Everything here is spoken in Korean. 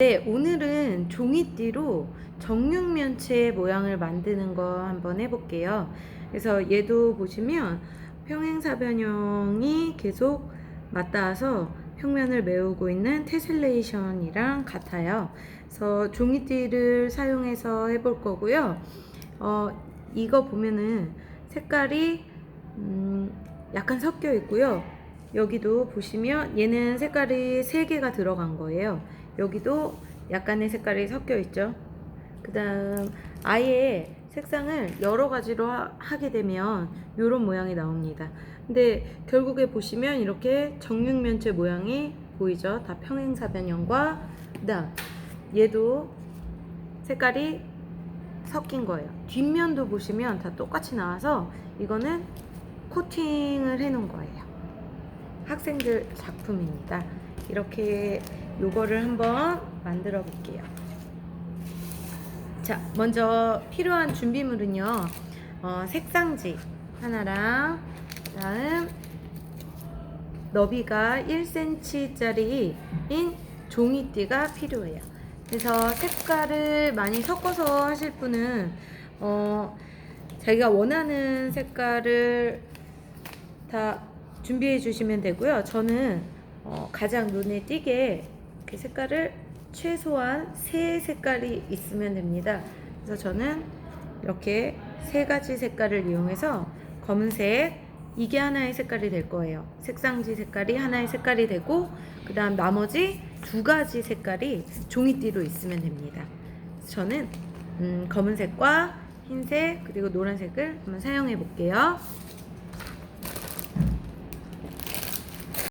네, 오늘은 종이띠로 정육면체 모양을 만드는 거 한번 해볼게요. 그래서 얘도 보시면 평행사변형이 계속 맞닿아서 평면을 메우고 있는 테슬레이션이랑 같아요. 그래서 종이띠를 사용해서 해볼 거고요. 어, 이거 보면은 색깔이 음, 약간 섞여 있고요. 여기도 보시면 얘는 색깔이 3개가 들어간 거예요. 여기도 약간의 색깔이 섞여 있죠. 그 다음 아예 색상을 여러 가지로 하, 하게 되면 이런 모양이 나옵니다. 근데 결국에 보시면 이렇게 정육면체 모양이 보이죠. 다 평행사변형과 그다음 얘도 색깔이 섞인 거예요. 뒷면도 보시면 다 똑같이 나와서 이거는 코팅을 해 놓은 거예요. 학생들 작품입니다. 이렇게 요거를 한번 만들어 볼게요. 자, 먼저 필요한 준비물은요. 어, 색상지 하나랑 그다음 너비가 1cm짜리인 종이띠가 필요해요. 그래서 색깔을 많이 섞어서 하실 분은 어, 자기가 원하는 색깔을 다 준비해 주시면 되고요. 저는 어, 가장 눈에 띄게 이렇게 색깔을 최소한 세 색깔이 있으면 됩니다. 그래서 저는 이렇게 세 가지 색깔을 이용해서 검은색 이게 하나의 색깔이 될 거예요. 색상지 색깔이 하나의 색깔이 되고 그 다음 나머지 두 가지 색깔이 종이띠로 있으면 됩니다. 저는 음, 검은색과 흰색 그리고 노란색을 한번 사용해 볼게요.